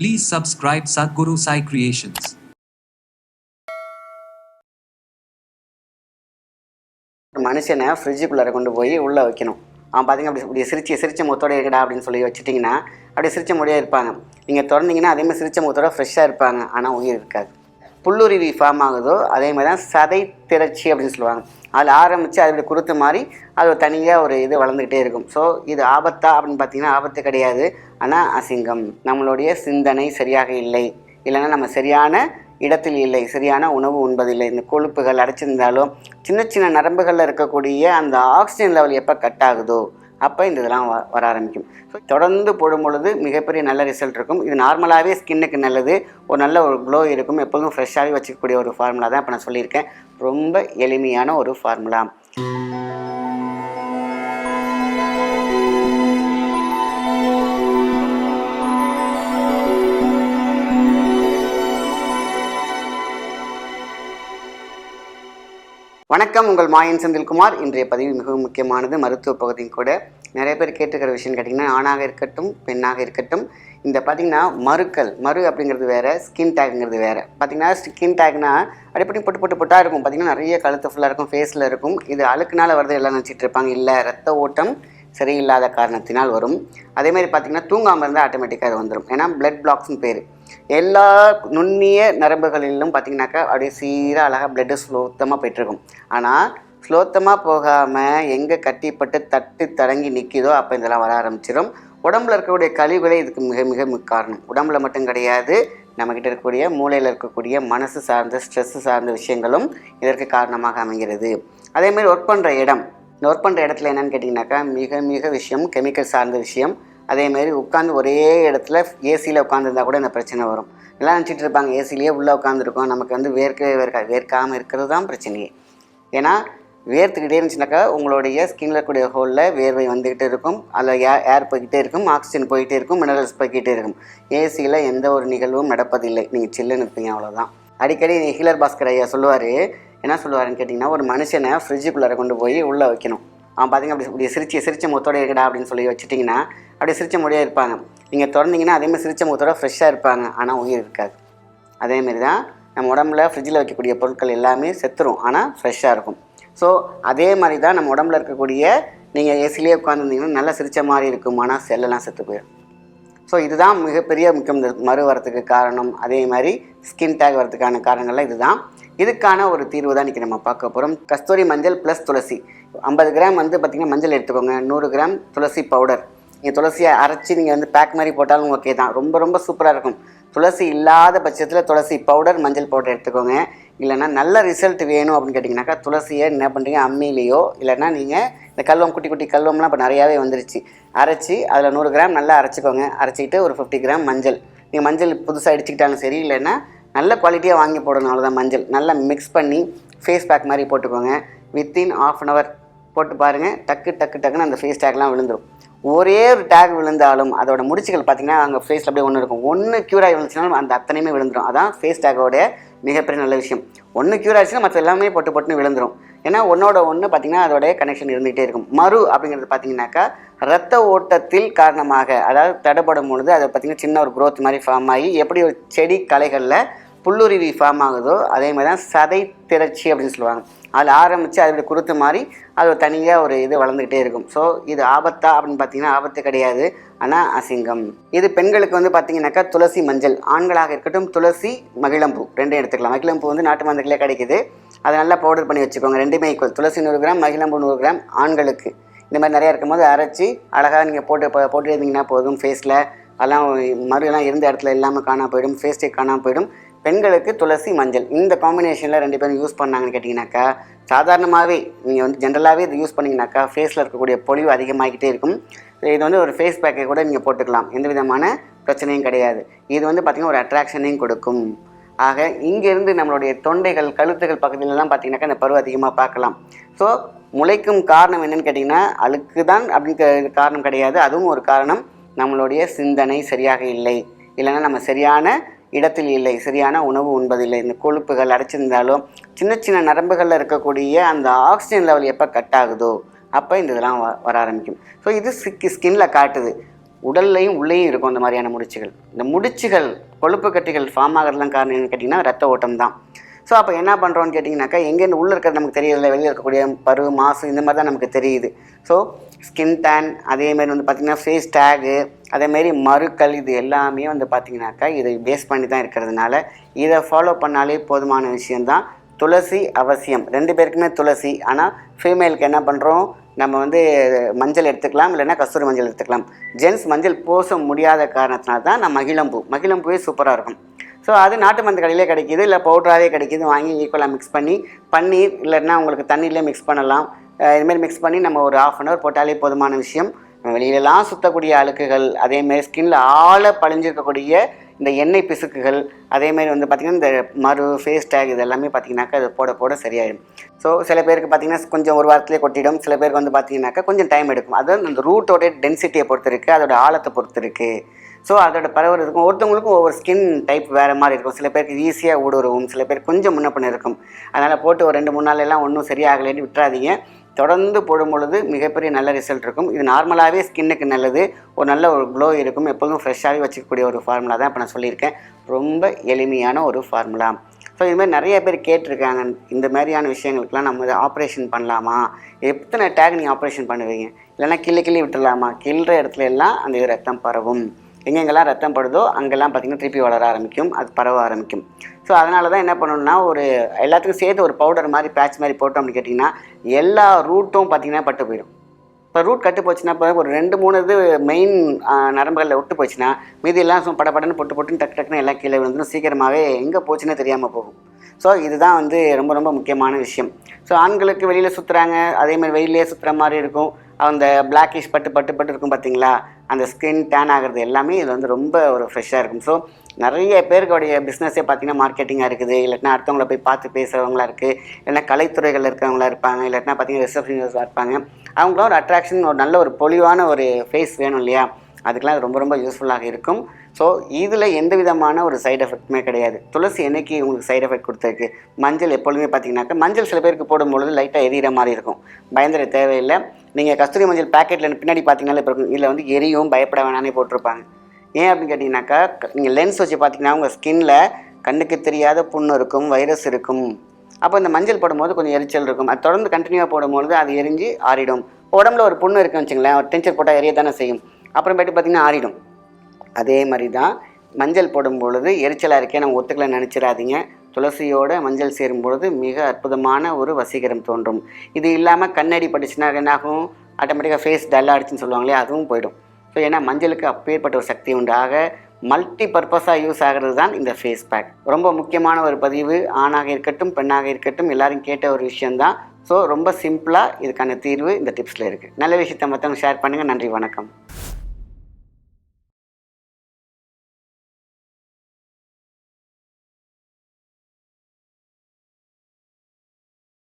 Please subscribe Sadhguru Sai Creations. ஒரு மனுஷனை ஃப்ரிட்ஜுக்குள்ளார கொண்டு போய் உள்ளே வைக்கணும். அவன் பார்த்தீங்க அப்படி இப்படி சிரிச்சு சிரிச்ச முகத்தோட இருக்கடா அப்படின்னு சொல்லி வச்சுட்டிங்கன்னா அப்படியே சிரிச்ச முறையாக இருப்பாங்க. நீங்கள் திறந்தீங்கன்னா அதே மாதிரி சிரிச்ச முகத்தோட ஃப்ரெஷ்ஷாக இருப்பாங்க. ஆனால் உயிர் இருக்காது. புல்லுருவி ஃபார்ம் ஆகுதோ அதே மாதிரி தான் சதை திரட்சி அப்படின்னு சொல்லுவாங்க. அதில் ஆரம்பித்து அதோட குருத்து மாதிரி அது தனியாக ஒரு இது வளர்ந்துக்கிட்டே இருக்கும். ஸோ இது ஆபத்தா அப்படின்னு பார்த்தீங்கன்னா ஆபத்து கிடையாது. ஆனால் அசிங்கம். நம்மளுடைய சிந்தனை சரியாக இல்லை. இல்லைன்னா நம்ம சரியான இடத்தில் இல்லை. சரியான உணவு உண்பதில்லை. இந்த கொழுப்புகள் அடைச்சிருந்தாலும் சின்ன சின்ன நரம்புகளில் இருக்கக்கூடிய அந்த ஆக்சிஜன் லெவல் எப்போ கட் ஆகுதோ அப்போ இந்த இதெல்லாம் வ- வர ஆரம்பிக்கும். ஸோ தொடர்ந்து போடும் பொழுது மிகப்பெரிய நல்ல ரிசல்ட் இருக்கும். இது நார்மலாகவே ஸ்கின்னுக்கு நல்லது. ஒரு நல்ல ஒரு க்ளோ இருக்கும். எப்போதும் ஃப்ரெஷ்ஷாகவே வச்சுக்கக்கூடிய ஒரு ஃபார்முலா தான் இப்போ நான் சொல்லியிருக்கேன். ரொம்ப எளிமையான ஒரு ஃபார்முலா வணக்கம் உங்கள் மாயன் செந்தில்குமார். இன்றைய பதிவு மிகவும் முக்கியமானது. மருத்துவ பகுதியும் கூட நிறைய பேர் கேட்டுக்கிற விஷயம் கேட்டிங்கன்னா ஆணாக இருக்கட்டும் பெண்ணாக இருக்கட்டும். இந்த பார்த்திங்கன்னா மறுக்கள் மறு அப்படிங்கிறது வேறு ஸ்கின் டேக்குங்கிறது வேறு. பார்த்திங்கன்னா ஸ்கின் டேக்னா அடிப்படி பொட்டு பொட்டு பொட்டாக இருக்கும். பார்த்திங்கன்னா நிறைய கழுத்து ஃபுல்லாக இருக்கும் ஃபேஸில் இருக்கும். இது அழுக்குனால வருது எல்லாம் நினச்சிட்டு இருப்பாங்க. இல்லை ரத்த ஓட்டம் சரியில்லாத காரணத்தினால் வரும். அதேமாதிரி பார்த்திங்கன்னா தூங்காமல் இருந்தால் ஆட்டோமேட்டிக்காக அது வந்துடும் ஏன்னா பிளட் பிளாக்ஸ்னு பேர். எல்லா நுண்ணிய நரம்புகளிலும் பார்த்திங்கனாக்கா அப்படியே சீராக அழகாக பிளட்டு ஸ்லோத்தமாக போயிட்டுருக்கும். ஆனால் ஸ்லோத்தமாக போகாமல் எங்கே கட்டிப்பட்டு தட்டு தடங்கி நிற்கிதோ அப்போ இதெல்லாம் வர ஆரம்பிச்சிடும் உடம்புல இருக்கக்கூடிய கழிவுகளே இதுக்கு மிக மிக மிக காரணம். உடம்புல மட்டும் கிடையாது நம்மக்கிட்ட இருக்கக்கூடிய மூளையில் இருக்கக்கூடிய மனசு சார்ந்த ஸ்ட்ரெஸ்ஸு சார்ந்த விஷயங்களும் இதற்கு காரணமாக அமைகிறது. அதேமாதிரி ஒர்க் பண்ணுற இடம். இந்த ஒர்க் பண்ணுற இடத்துல என்னென்னு கேட்டிங்கனாக்கா மிக மிக விஷயம் கெமிக்கல் சார்ந்த விஷயம். அதேமாரி உட்காந்து ஒரே இடத்துல ஏசியில் உட்காந்துருந்தா கூட இந்த பிரச்சனை வரும். எல்லாம் நினச்சிட்டு இருப்பாங்க. ஏசிலேயே உள்ளே உட்காந்துருக்கோம் நமக்கு வந்து வேர்க்கவே வேர்க்கா வேர்க்காமல் இருக்கிறது தான் பிரச்சனையே. ஏன்னா வேர்த்துக்கிட்டே இருந்துச்சுனாக்கா உங்களுடைய ஸ்கின்ல இருக்கக்கூடிய ஹோலில் வேர்வை வந்துக்கிட்டே இருக்கும். அதில் ஏர் ஏர் போய்கிட்டே இருக்கும். ஆக்சிஜன் போயிட்டே இருக்கும். மினரல்ஸ் போய்கிட்டே இருக்கும். ஏசியில் எந்த ஒரு நிகழ்வும் நடப்பதில்லை. நீங்கள் சில்லுன்னு இருப்பீங்க அவ்வளோதான் அடிக்கடி ஹீலர் பாஸ்கர் ஐயா சொல்லுவார். என்ன சொல்லுவாருன்னு கேட்டிங்கன்னா ஒரு மனுஷனை ஃப்ரிட்ஜுக்குள்ளார கொண்டு போய் உள்ளே வைக்கணும். அவன் பார்த்தீங்க அப்படி இப்படி சிரிச்சு சிரிச்ச முகத்தோடு இருக்கடா அப்படின்னு சொல்லி வச்சுட்டிங்கன்னா அப்படியே சிரிச்ச முறையாக இருப்பாங்க. நீங்கள் திறந்தீங்கன்னா அதேமாதிரி சிரிச்ச முகத்தோட ஃப்ரெஷ்ஷாக இருப்பாங்க. ஆனால் உயிர் இருக்காது. அதேமாரி தான் நம்ம உடம்புல ஃப்ரிட்ஜில் வைக்கக்கூடிய பொருட்கள் எல்லாமே செத்துரும். ஆனால் ஃப்ரெஷ்ஷாக இருக்கும். ஸோ அதே மாதிரி தான் நம்ம உடம்புல இருக்கக்கூடிய நீங்கள் ஏசிலேயே உட்காந்துருந்தீங்கன்னா நல்லா சிரிச்ச மாதிரி இருக்கும். ஆனால் செல்லெல்லாம் செத்து போயிடும். ஸோ இதுதான் மிகப்பெரிய முக்கியம். இந்த மறு வரத்துக்கு காரணம். அதே மாதிரி ஸ்கின் டேக் வரதுக்கான காரணங்கள்லாம் இதுதான். இதுக்கான ஒரு தீர்வு தான் இன்றைக்கி நம்ம பார்க்க போகிறோம் கஸ்தூரி மஞ்சள் ப்ளஸ் துளசி. ஐம்பது கிராம் வந்து பார்த்திங்கன்னா மஞ்சள் எடுத்துக்கோங்க. நூறு கிராம் துளசி பவுடர் நீங்கள் துளசியை அரைச்சி நீங்கள் வந்து பேக் மாதிரி போட்டாலும் ஓகே தான். ரொம்ப ரொம்ப சூப்பராக இருக்கும். துளசி இல்லாத பட்சத்தில் துளசி பவுடர் மஞ்சள் பவுடர் எடுத்துக்கோங்க. இல்லைன்னா நல்ல ரிசல்ட் வேணும் அப்படின்னு கேட்டிங்கனாக்கா துளசியை என்ன பண்ணுறீங்க அம்மிலேயோ இல்லைன்னா நீங்கள் இந்த கல்வம் குட்டி குட்டி கல்வம்லாம் இப்போ நிறையாவே வந்துருச்சு. அரைச்சி அதில் நூறு கிராம் நல்லா அரைச்சிக்கோங்க. அரைச்சிக்கிட்டு ஒரு ஃபிஃப்டி கிராம் மஞ்சள். நீங்கள் மஞ்சள் புதுசாக அடிச்சுக்கிட்டாலும் சரி இல்லைன்னா நல்ல குவாலிட்டியாக வாங்கி போடணும் அவ்வளோதான் மஞ்சள். நல்லா மிக்ஸ் பண்ணி ஃபேஸ் பேக் மாதிரி போட்டுக்கோங்க. வித்தின் ஆஃப் அன் ஹவர் போட்டு பாருங்கள் டக்கு டக்கு டக்குன்னு அந்த ஃபேஸ் டேக்லாம் விழுந்துரும். ஒரே ஒரு டேக் விழுந்தாலும் அதோட முடிச்சுகள் பார்த்தீங்கன்னா அங்கே ஃபேஸில் அப்படியே ஒன்று இருக்கும். ஒன்று க்யூர் ஆகி விழுந்துச்சுனாலும் அந்த அத்தனையுமே விழுந்துரும். அதான் ஃபேஸ் டேக்கோட மிகப்பெரிய நல்ல விஷயம். ஒன்று க்யூர் ஆச்சுன்னா மற்ற எல்லாமே பொட்டு பொட்டுன்னு விழுந்துடும் ஏன்னா ஒன்றோட ஒன்று பார்த்தீங்கன்னா அதோடைய கனெக்ஷன் இருந்துகிட்டே இருக்கும். மறு அப்படிங்கிறது பார்த்தீங்கன்னாக்கா ரத்த ஓட்டத்தில் காரணமாக அதாவது தடைப்படும் பொழுது அதை பார்த்தீங்கன்னா சின்ன ஒரு க்ரோத் மாதிரி ஃபார்ம் ஆகி எப்படி ஒரு செடி களைகளில் புல்லுருவி ஃபார்ம் ஆகுதோ அதே மாதிரி தான் சதை திரட்சி அப்படின்னு சொல்லுவாங்க. அதில் ஆரம்பித்து அதோட குருத்து மாதிரி அது ஒரு தனியாக ஒரு இது வளர்ந்துக்கிட்டே இருக்கும். ஸோ இது ஆபத்தா அப்படின்னு பார்த்தீங்கன்னா ஆபத்து கிடையாது. ஆனால் அசிங்கம். இது பெண்களுக்கு வந்து பார்த்தீங்கன்னாக்கா துளசி மஞ்சள் ஆண்களாக இருக்கட்டும் துளசி மகிழம்பூ ரெண்டும் எடுத்துக்கலாம். மகிழம்பூ வந்து நாட்டு மருந்துகளே கிடைக்குது. அதை நல்லா பவுடர் பண்ணி வச்சுக்கோங்க. ரெண்டுமே ஈக்குவல் துளசி நூறு கிராம் மகிழம்பூ நூறு கிராம் ஆண்களுக்கு. இந்த மாதிரி நிறையா இருக்கும்போது அரைச்சி அழகாக நீங்கள் போட்டு போ- போட்டு இருந்தீங்கன்னா போதும் ஃபேஸில் அதெல்லாம் மறுலாம் இருந்த இடத்துல இல்லாமல் காணாம போயிடும். ஃபேஸ்டே காணாமல் போயிடும். பெண்களுக்கு துளசி மஞ்சள். இந்த காம்பினேஷனில் ரெண்டு பேரும் யூஸ் பண்ணாங்கன்னு கேட்டிங்கனாக்கா சாதாரணமாகவே நீங்கள் வந்து ஜென்ரலாகவே இது யூஸ் பண்ணிங்கனாக்கா ஃபேஸில் இருக்கக்கூடிய பொலிவு அதிகமாகிக்கிட்டே இருக்கும். இது வந்து ஒரு ஃபேஸ் பேக்கை கூட நீங்கள் போட்டுக்கலாம். எந்த விதமான பிரச்சனையும் கிடையாது. இது வந்து பார்த்திங்கன்னா ஒரு அட்ராக்ஷனையும் கொடுக்கும். ஆக இங்கேருந்து நம்மளுடைய தொண்டைகள் கழுத்துகள் பகுதியிலலாம் பார்த்திங்கனாக்கா இந்த பருவ அதிகமாக பார்க்கலாம். ஸோ முளைக்கும் காரணம் என்னென்னு கேட்டிங்கன்னா அழுக்கு தான் அப்படிங்கிற காரணம் கிடையாது. அதுவும் ஒரு காரணம் நம்மளுடைய சிந்தனை சரியாக இல்லை. இல்லைன்னா நம்ம சரியான இடத்தில் இல்லை சரியான உணவு உண்பதில்லை. இந்த கொழுப்புகள் அடைச்சிருந்தாலும் சின்ன சின்ன நரம்புகளில் இருக்கக்கூடிய அந்த ஆக்சிஜன் லெவல் எப்போ கட் ஆகுதோ அப்போ இந்த இதெல்லாம் வ- வர ஆரம்பிக்கும். ஸோ இது ஸ்கின்ல காட்டுது. உடல்லையும் உள்ளேயும் இருக்கும் அந்த மாதிரியான முடிச்சுகள். இந்த முடிச்சுகள் கொழுப்பு கட்டிகள் ஃபார்ம் ஆகிறதுலாம் காரணம் என்னன்னு கேட்டிங்கன்னா ரத்த ஓட்டம் தான். ஸோ அப்போ என்ன பண்ணுறோன்னு கேட்டிங்கனாக்கா எங்கேருந்து உள்ளே இருக்கிறது நமக்கு தெரியல வெளியில் இருக்கக்கூடிய பரு மாசு இந்த மாதிரி தான் நமக்கு தெரியுது. ஸோ ஸ்கின் டேன் அதேமாரி வந்து பார்த்திங்கன்னா ஃபேஸ் டேகு அதேமாரி மறுக்கள் இது எல்லாமே வந்து பார்த்திங்கனாக்கா இதை பேஸ் பண்ணி தான் இருக்கிறதுனால இதை ஃபாலோ பண்ணாலே போதுமான விஷயந்தான் துளசி அவசியம். ரெண்டு பேருக்குமே துளசி. ஆனால் ஃபீமேலுக்கு என்ன பண்ணுறோம் நம்ம வந்து மஞ்சள் எடுத்துக்கலாம் இல்லைன்னா கஸ்தூரி மஞ்சள் எடுத்துக்கலாம். ஜென்ஸ் மஞ்சள் பூச முடியாத காரணத்தினால தான் நான் மகிழம்பூ. மகிழம்பூவே சூப்பராக இருக்கும். ஸோ அது நாட்டு மருந்து கடையிலே கிடைக்கிது இல்லை பவுடராகவே கிடைக்கிது வாங்கி ஈக்குவலாக மிக்ஸ் பண்ணி பன்னீர் இல்லைன்னா உங்களுக்கு தண்ணியிலே மிக்ஸ் பண்ணலாம். இதுமாரி மிக்ஸ் பண்ணி நம்ம ஒரு ஆஃப் அன் ஹவர் போட்டாலே போதுமான விஷயம். வெளியிலலாம் சுத்தக்கூடிய அழுக்குகள் அதேமாரி ஸ்கின்ல ஆழ பழிஞ்சிருக்கக்கூடிய இந்த எண்ணெய் பிசுக்குகள் அதேமாரி வந்து பார்த்திங்கன்னா இந்த மறு ஃபேஸ் டேக் இது எல்லாமே பார்த்திங்கனாக்கா அது போட போட சரியாயிடும். ஸோ சில பேருக்கு பார்த்திங்கன்னா கொஞ்சம் ஒரு வாரத்திலே கொட்டிடும் சில பேருக்கு வந்து பார்த்திங்கனாக்கா கொஞ்சம் டைம் எடுக்கும். அதாவது அந்த ரூட்டோட டென்சிட்டியை பொறுத்து இருக்குது அதோட ஆழத்தை பொறுத்து இருக்குது ஸோ அதோட பரவல் இருக்கும் ஒருத்தவங்களுக்கும் ஒவ்வொரு ஸ்கின் டைப் வேறு மாதிரி இருக்கும். சில பேருக்கு ஈஸியாக ஊடுருவும். சில பேர் கொஞ்சம் முன்ன பின்ன இருக்கும். அதனால் போட்டு ஒரு ரெண்டு மூணு நாள் எல்லாம் ஒன்றும் சரியாகலைன்னு விட்டுறாதீங்க. தொடர்ந்து போடும் பொழுது மிகப்பெரிய நல்ல ரிசல்ட் இருக்கும். இது நார்மலாகவே ஸ்கின்னுக்கு நல்லது. ஒரு நல்ல ஒரு க்ளோ இருக்கும். எப்போதும் ஃப்ரெஷ்ஷாகவே வச்சுக்கக்கூடிய ஒரு ஃபார்முலா தான் இப்போ நான் சொல்லியிருக்கேன். ரொம்ப எளிமையான ஒரு ஃபார்முலா ஸோ இதுமாதிரி நிறைய பேர் கேட்டிருக்காங்க. இந்த மாதிரியான விஷயங்களுக்கெல்லாம் நம்ம ஆப்ரேஷன் பண்ணலாமா? எத்தனை டேக் நீங்கள் ஆப்ரேஷன் பண்ணுவீங்க? இல்லைன்னா கிள்ளி கிள்ளி விட்டுடலாமா? கிள்ளுற இடத்துல எல்லாம் அந்த ரத்தம் பரவும். எங்கெங்கெல்லாம் ரத்தம் படுதோ அங்கெல்லாம் பார்த்திங்கன்னா திருப்பி வளர ஆரம்பிக்கும் அது பரவ ஆரம்பிக்கும். ஸோ அதனால தான் என்ன பண்ணணும்னா ஒரு எல்லாத்துக்கும் சேர்த்து ஒரு பவுடர் மாதிரி பேட்ச் மாதிரி போட்டோம் அப்படின்னு கேட்டிங்கன்னா எல்லா ரூட்டும் பார்த்திங்கன்னா பட்டு போயிடும். இப்போ ரூட் கட்டு போச்சுன்னா இப்போ ஒரு ரெண்டு மூணு இது மெயின் நரம்புகளில் விட்டு போச்சுன்னா மீதி எல்லாம் சும்மா படபடன்னு பொட்டு பொட்டுன்னு டக்கு டக்குன்னு எல்லாம் கீழே விழுந்துடும் சீக்கிரமாகவே எங்கே போச்சுன்னே தெரியாமல் போகும். ஸோ இதுதான் வந்து ரொம்ப ரொம்ப முக்கியமான விஷயம். ஸோ ஆண்களுக்கு வெளியில் சுற்றுறாங்க அதேமாதிரி வெயிலே சுற்றுற மாதிரி இருக்கும். அந்த பிளாக்கிஷ் பட்டு பட்டு பட்டு இருக்கும் பார்த்தீங்களா அந்த ஸ்கின் டேன் ஆகிறது எல்லாமே இது வந்து ரொம்ப ஒரு ஃப்ரெஷ்ஷாக இருக்கும். ஸோ நிறைய பேருக்குடைய பிஸ்னஸே பார்த்தீங்கன்னா மார்க்கெட்டிங்காக இருக்குது. இல்லைன்னா அடுத்தவங்கள போய் பார்த்து பேசுகிறவங்களா இருக்குது இல்லைன்னா கலைத்துறைகளில் இருக்கிறவங்களா இருப்பாங்க. இல்லாட்டினா பார்த்தீங்கன்னா ரிசப்ஷனிஸ்டாக இருப்பாங்க. அவங்களாம் ஒரு அட்ராக்ஷன் ஒரு நல்ல ஒரு பொலிவான ஒரு ஃபேஸ் வேணும் இல்லையா? அதுக்கெலாம் அது ரொம்ப ரொம்ப யூஸ்ஃபுல்லாக இருக்கும். ஸோ இதில் எந்த விதமான ஒரு சைடு எஃபெக்ட்டுமே கிடையாது. துளசி என்றைக்கு உங்களுக்கு சைடு எஃபெக்ட் கொடுத்துருக்கு? மஞ்சள் எப்பொழுதுமே பார்த்தீங்கன்னாக்கா மஞ்சள் சில பேருக்கு போடும்பொழுது லைட்டாக எரியிற மாதிரி இருக்கும். பயந்துட தேவையில்லை. நீங்கள் கஸ்தூரி மஞ்சள் பேக்கெட்டில் பின்னாடி பார்த்தீங்கன்னா இப்போ இருக்கும். இதில் வந்து எரியும் பயப்பட வேணானே போட்டிருப்பாங்க. ஏன் அப்படின்னு கேட்டிங்கனாக்கா நீங்கள் லென்ஸ் வச்சு பார்த்தீங்கன்னா உங்கள் ஸ்கின்னில் கண்ணுக்கு தெரியாத புண்ணு இருக்கும் வைரஸ் இருக்கும். அப்போ இந்த மஞ்சள் போடும்போது கொஞ்சம் எரிச்சல் இருக்கும். அது தொடர்ந்து கண்டினியூவாக போடும்பொழுது அது எரிஞ்சு ஆறிடும். உடம்புல ஒரு புண்ணு இருக்குன்னு வச்சுங்களேன் ஒரு போட்டால் எரிய தானே செய்யும். அப்புறமேட்டு பார்த்தீங்கன்னா ஆறிடும். அதே மாதிரி தான் மஞ்சள் போடும் பொழுது எரிச்சலாக இருக்கே நம்ம ஒத்துக்கலை நினச்சிடாதீங்க. துளசியோட மஞ்சள் சேரும் பொழுது மிக அற்புதமான ஒரு வசீகரம் தோன்றும். இது இல்லாமல் கண்ணடி பட்டுச்சுன்னா என்னாகும் ஆட்டோமேட்டிக்காக ஃபேஸ் டல்லாகிடுச்சுன்னு சொல்லுவாங்களே அதுவும் போயிடும். ஸோ ஏன்னா மஞ்சளுக்கு அப்பேற்பட்ட ஒரு சக்தி உண்டாக மல்டி பர்பஸாக யூஸ் ஆகிறது தான் இந்த ஃபேஸ் பேக் ரொம்ப முக்கியமான ஒரு பதிவு ஆணாக இருக்கட்டும் பெண்ணாக இருக்கட்டும் எல்லாரும் கேட்ட ஒரு விஷயந்தான் ஸோ ரொம்ப சிம்பிளாக இதுக்கான தீர்வு இந்த டிப்ஸில் இருக்குது நல்ல விஷயத்தை மற்றவங்க ஷேர் பண்ணுங்கள் நன்றி வணக்கம்.